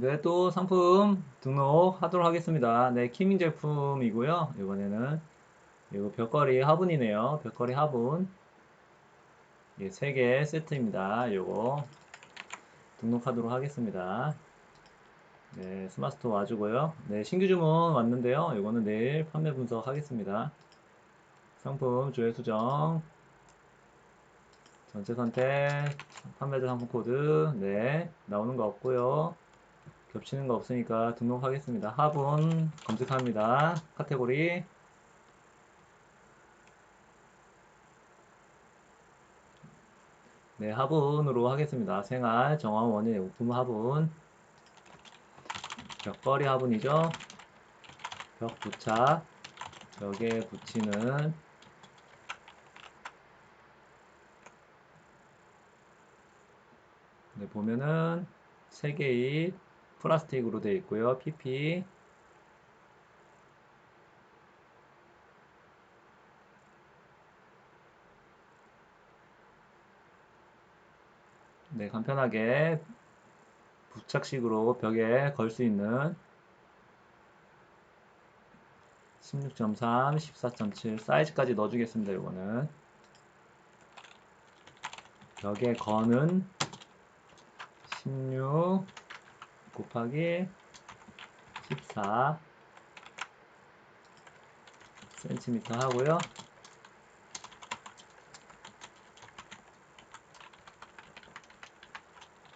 네, 또 상품 등록하도록 하겠습니다. 네, 키밍 제품이고요. 이번에는 이거 벽걸이 화분이네요. 벽걸이 화분. 예, 3개 세트입니다. 요거 등록하도록 하겠습니다. 네, 스마스토어 와주고요. 네, 신규 주문 왔는데요. 이거는 내일 판매 분석하겠습니다. 상품 조회 수정 전체 선택 판매자 상품 코드 네 나오는 거 없고요. 겹치는 거 없으니까 등록하겠습니다. 화분 검색합니다. 카테고리 네, 화분으로 하겠습니다. 생활, 정원, 원예, 용품 화분 벽걸이 화분이죠. 벽 부착 벽에 붙이는 네, 보면은 세 개의 플라스틱으로 되어 있고요. PP 네, 간편하게 부착식으로 벽에 걸 수 있는 16.3, 14.7 사이즈까지 넣어주겠습니다. 이거는 벽에 거는 16 곱하기 14 센티미터 하고요.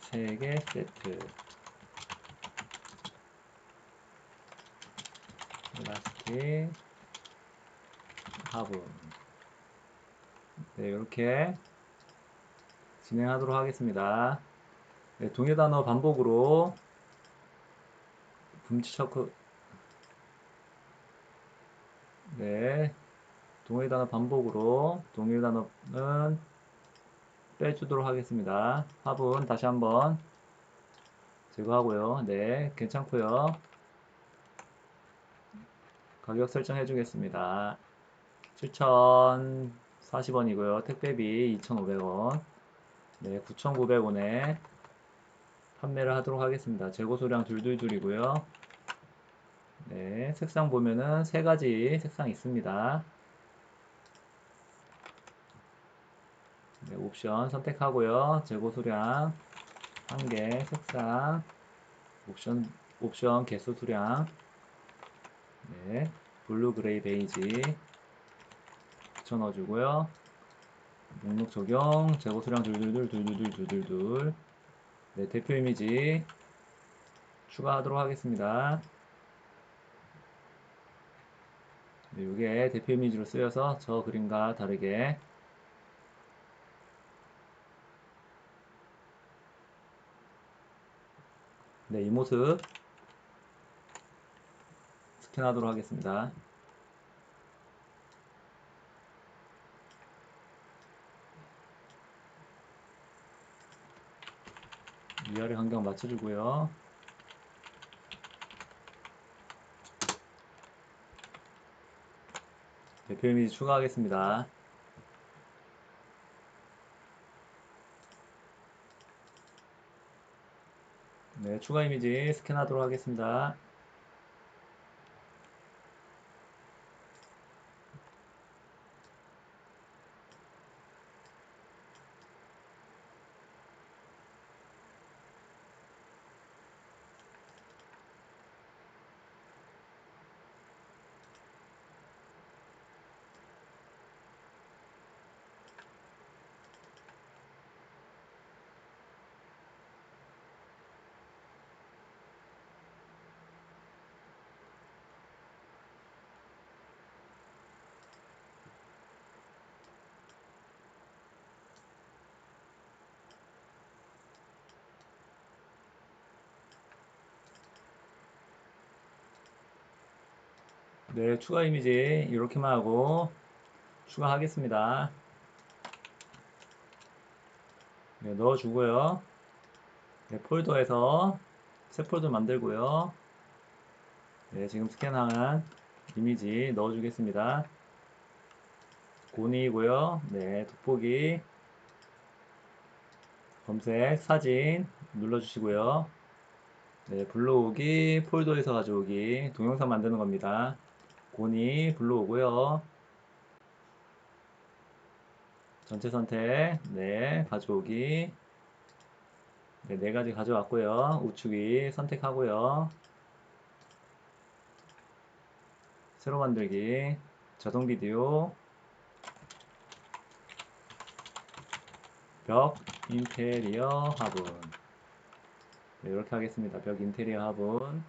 세 개 세트. 플라스틱 화분. 네 이렇게 진행하도록 하겠습니다. 네, 동일 단어 반복으로 체크 네 동일 단어 반복으로 동일 단어는 빼주도록 하겠습니다 화분 다시 한번 제거하고요 네 괜찮고요 가격 설정해 주겠습니다. 7,040원이고요. 택배비 2,500원. 네, 9,900원에 판매를 하도록 하겠습니다. 재고 수량 둘둘둘이고요. 네, 색상 보면은 세 가지 색상 있습니다. 네, 옵션 선택하고요. 재고 수량 한 개, 색상, 옵션 옵션 개수 수량 네, 블루, 그레이, 베이지 붙여 넣어주고요. 목록 적용, 재고 수량 둘둘둘, 둘둘둘, 둘둘둘. 네, 대표 이미지 추가하도록 하겠습니다. 네, 이게 대표 이미지로 쓰여서 저 그림과 다르게 네, 이 모습 스캔하도록 하겠습니다. 위아래 환경 맞춰주고요. 대표 이미지 추가하겠습니다. 네, 추가 이미지 스캔하도록 하겠습니다. 네, 추가 이미지 이렇게만 하고 추가하겠습니다. 네, 넣어주고요. 네, 폴더에서 새 폴더 만들고요. 네, 지금 스캔한 이미지 넣어주겠습니다. 고니고요. 네, 돋보기 검색 사진 눌러주시고요. 네, 불러오기, 폴더에서 가져오기, 동영상 만드는 겁니다. 고니 불러오고요. 전체 선택, 네, 가져오기. 네, 네 가지 가져왔고요. 우측이 선택하고요. 새로 만들기, 자동 비디오, 벽, 인테리어 화분. 네, 이렇게 하겠습니다. 벽 인테리어 화분.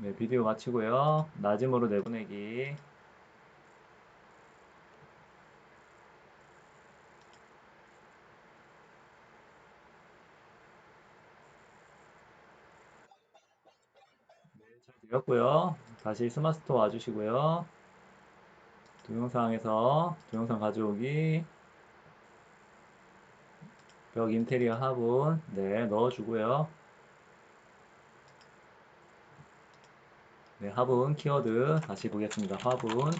네, 비디오 마치고요. 낮음으로 내보내기. 네, 잘 되었고요. 다시 스마스토 와주시고요. 동영상에서 동영상 가져오기. 벽 인테리어 화분. 네, 넣어주고요. 네, 화분 키워드 다시 보겠습니다. 화분.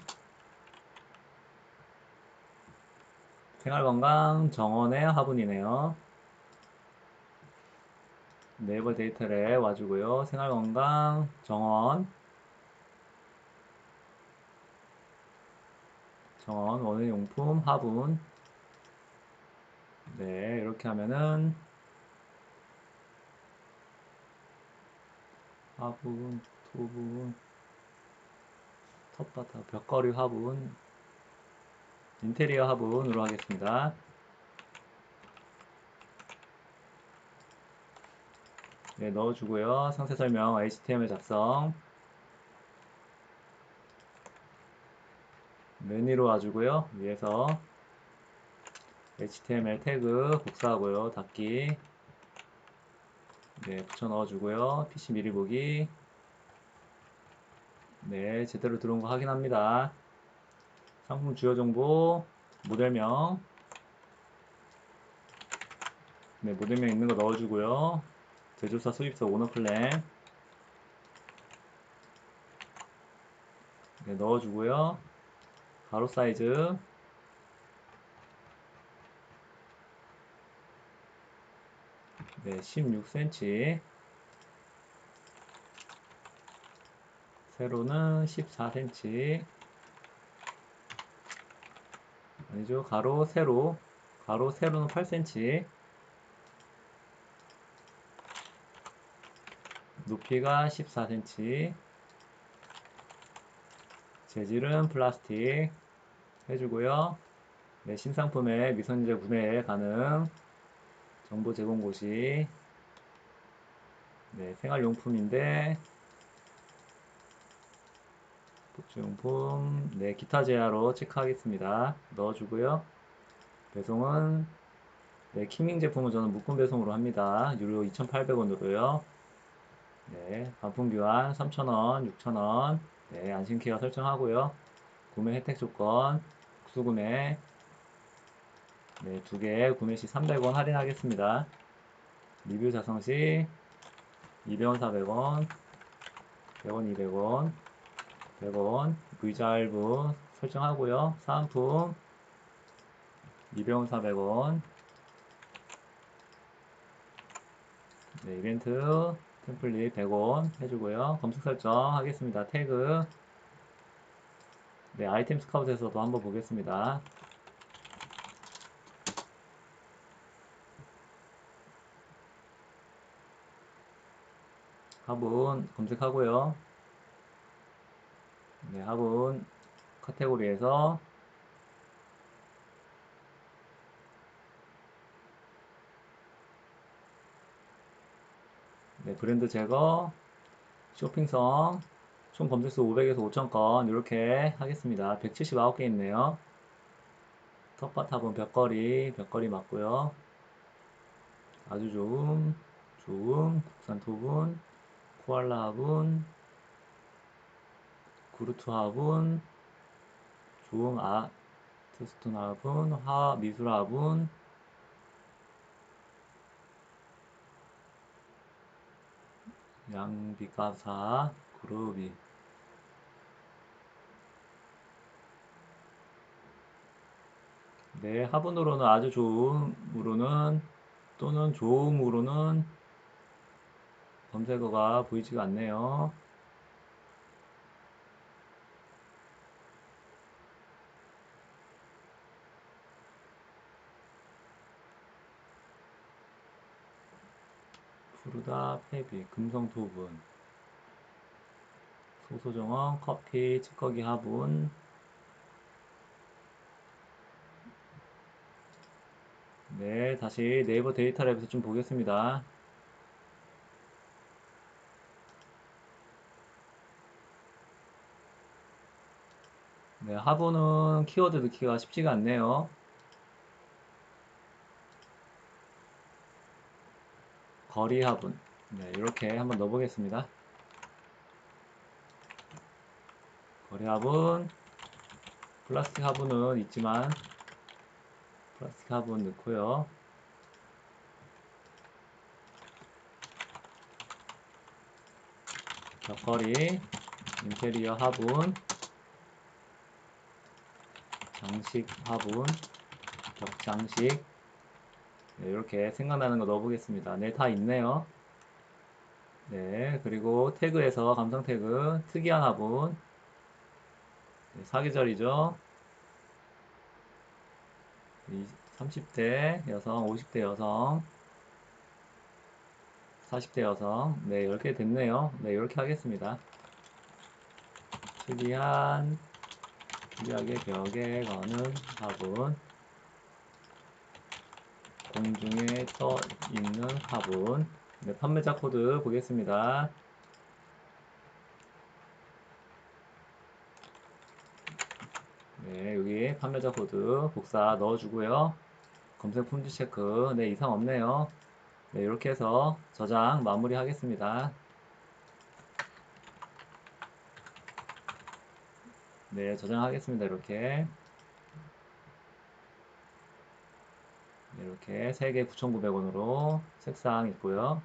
생활건강 정원의 화분이네요. 네이버 데이터에 와주고요. 생활건강 정원 정원 원예용품 화분 네 이렇게 하면은 화분 토분 텃밭 벽걸이 화분 인테리어 화분으로 하겠습니다. 네, 넣어주고요. 상세 설명, HTML 작성. 메뉴로 와주고요. 위에서 HTML 태그 복사하고요. 닫기. 네, 붙여 넣어주고요. PC 미리 보기. 네, 제대로 들어온 거 확인합니다. 상품 주요 정보, 모델명. 네, 모델명 있는 거 넣어주고요. 제조사 수입사 오너 클램. 네, 넣어주고요. 가로 사이즈. 네, 16cm. 세로는 14cm. 아니죠. 가로, 세로. 가로, 세로는 8cm. 높이가 14cm. 재질은 플라스틱 해주고요. 네, 신상품의 미선제 구매 가능. 정보 제공 고시. 네, 생활용품인데 복주용품, 네, 기타 제하로 체크하겠습니다. 넣어주고요. 배송은 네, 킹밍 제품은 저는 묶음 배송으로 합니다. 유료 2,800원으로요. 네, 반품 교환 3,000원, 6,000원. 네, 안심케어 설정하고요. 구매 혜택 조건, 국수 구매. 네, 두 개 구매 시 300원 할인하겠습니다. 리뷰 작성 시 200원, 400원, 100원, 200원, 100원, 의자 할부 설정하고요. 사은품 200원, 400원. 네, 이벤트 템플릿 100원 해주고요. 검색 설정 하겠습니다. 태그 네, 아이템 스카웃에서도 한번 보겠습니다. 화분 검색하고요. 네, 화분 카테고리에서 네, 브랜드 제거, 쇼핑성, 총 검색수 500에서 5000건 이렇게 하겠습니다. 179개 있네요. 텃밭 화분 벽걸이, 벽걸이 맞고요. 아주 좋은, 좋은 국산 토분, 코알라 화분, 구루트 화분, 좋은 아트스톤 화분, 화 미술 화분, 양비가사 그룹이 네 화분으로는 아주 좋은 으로는 또는 조음으로는 검색어가 보이지가 않네요. 푸르다, 페비, 금성 토분, 소소정원, 커피, 찌꺼기 화분, 네, 다시 네이버 데이터 랩에서 좀 보겠습니다. 네, 화분은 키워드 넣기가 쉽지가 않네요. 거리 화분. 네, 이렇게 한번 넣어보겠습니다. 거리 화분. 플라스틱 화분은 있지만, 플라스틱 화분 넣고요. 벽걸이, 인테리어 화분, 장식 화분, 벽장식, 네, 이렇게 생각나는 거 넣어보겠습니다. 네, 다 있네요. 네, 그리고 태그에서 감성 태그, 특이한 화분, 네, 사계절이죠. 30대 여성, 50대 여성, 40대 여성, 네, 이렇게 됐네요. 네, 이렇게 하겠습니다. 특이한, 특이하게 벽에 거는 화분, 공중에 떠 있는 화분, 네, 판매자 코드 보겠습니다. 네, 여기 판매자 코드 복사 넣어주고요. 검색 품질 체크. 네, 이상 없네요. 네, 이렇게 해서 저장 마무리 하겠습니다. 네, 저장하겠습니다. 이렇게. 이렇게 3개 9,900원으로 색상 있고요.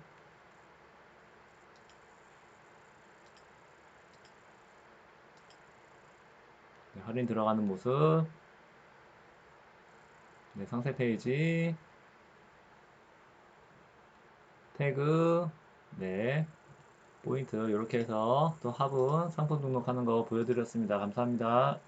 네, 할인 들어가는 모습. 네, 상세 페이지. 태그. 네. 포인트. 이렇게 해서 또 화분 상품 등록하는 거 보여드렸습니다. 감사합니다.